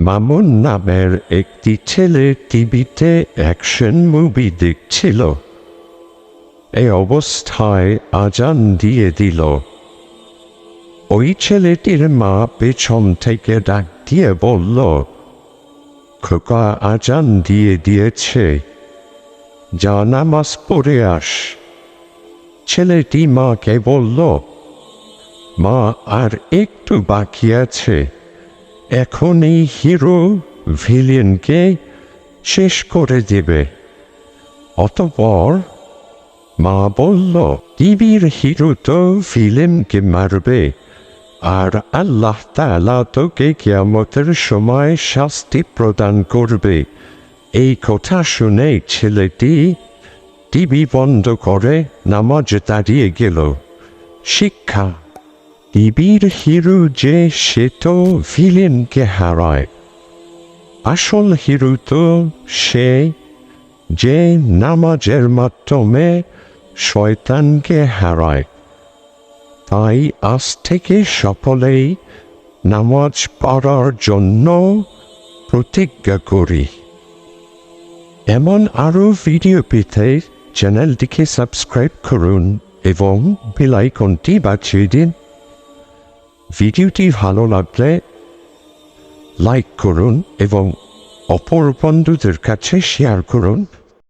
মামুন নামের একটি ছেলে টিভিতে অ্যাকশন মুভি দেখছিল। এই অবস্থায় আজান দিয়ে দিল। ওই ছেলেটির মা পেছন থেকে ডাক দিয়ে বলল, খোকা আজান দিয়ে দিয়েছে। যা নামাজ পড়ে আস। ছেলেটি মাকে বলল, মা আর একটু বাকি আছে। এখন এই হিরো ভিলিয়নকে শেষ করে দেবে। অতপর মা বলল, টিভির হিরো তো ফিল্মকে মারবে, আর আল্লাহ তালা তোকে কেয়ামতের সময় শাস্তি প্রদান করবে। এই কথা শুনে ছেলেটি টিভি বন্ধ করে নামাজ দাঁড়িয়ে গেল। শিক্ষা টিভির হিরো যে সে তো ভিলেনকে হারায়। আসল হিরো তো সে যে নামাজের মাধ্যমে শয়তানকে হারায়। তাই আজ থেকে সকলেই নামাজ পড়ার জন্য প্রতিজ্ঞা করি। এমন আরও ভিডিও পেতে চ্যানেলটিকে সাবস্ক্রাইব করুন এবং বেলাইকনটি বাছিয়ে দিন। ভিডিওটি ভালো লাগলে লাইক করুন এবং অপর বন্ধুদের কাছে শেয়ার করুন।